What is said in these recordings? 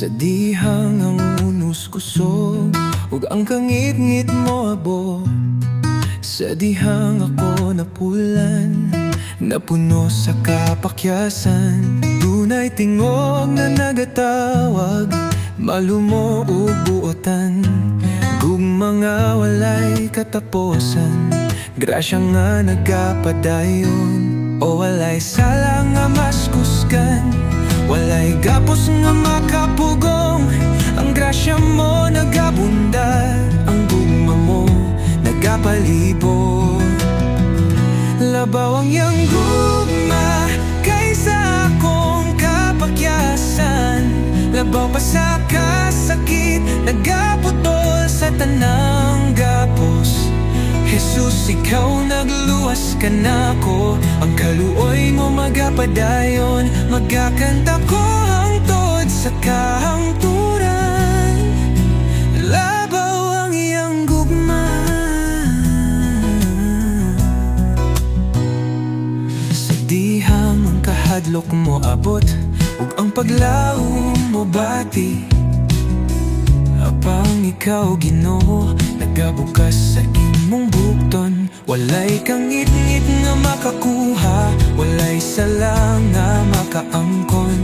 Sa dihang ang unos kusog Ug ang kangit-ngit mo abo. Sa dihang ako napulan Napuno sa kapakyasan. Dunay tingog na nagatawag Malumo ug buotan. Kung mga walay kataposan Grasya nga nagapadayon. O walay sala nga maskuskan Walay gapos nga makapugong. Ang grasya mo nagabundar. Ang gugma mo nagapalibot. Labaw ang iyang gugma Kaysa akong kapakyasan. Labaw pa sa kasakit Nagaputol sa tanang gapos. Jesus, ikaw nagluwas ka na ko Ang kaluoy mo magapadayon Magakanta ko hangtod sa kahangturan. Labaw ang iyang gugma. Ang kahadlok mo abot Ug ang paglaom mo bati. Apang ikaw ginoo Nagabukas sa imong bukton Walay kang ngit-ngit nga makakuha. Walay sala nga makaangkon.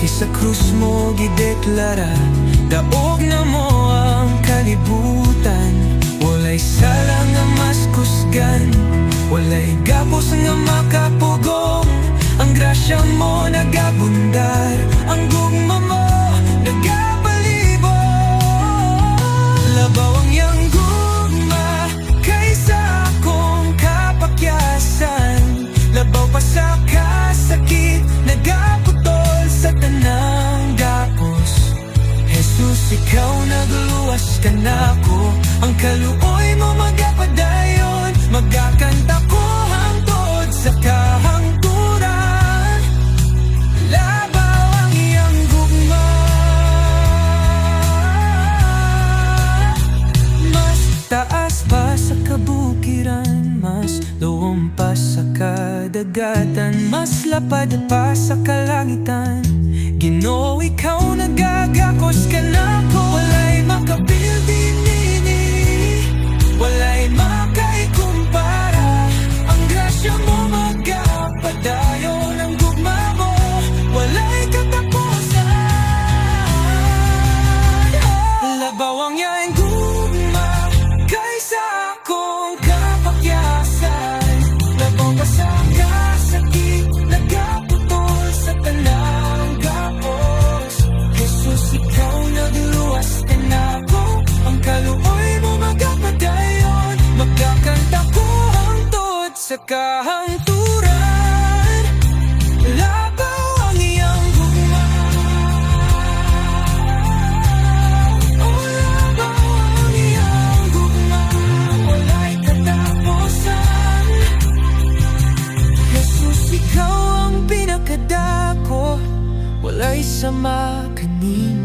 Kisa krus mo gideklara Daog na mo ang kalibutan. Walay sala nga mas kusgan Walay gapos nga makapugong. Ang grasya mo nagabundar Ang nagluwas ka na ko Ang kaluoy mo magapadayon ko hangtod sa kahangturan. Labaw ang iyang gugma. Mas sa kabukiran Mas pa sa kadagatan. Mas lapad pa sa kalangitan. Ginoo, ikaw Pagkahangturan Labaw ang iyong guma Oh, labaw ang iyong guma Wala'y katapusan. Jesus, ikaw ang pinakadako. Wala'y sama kanina.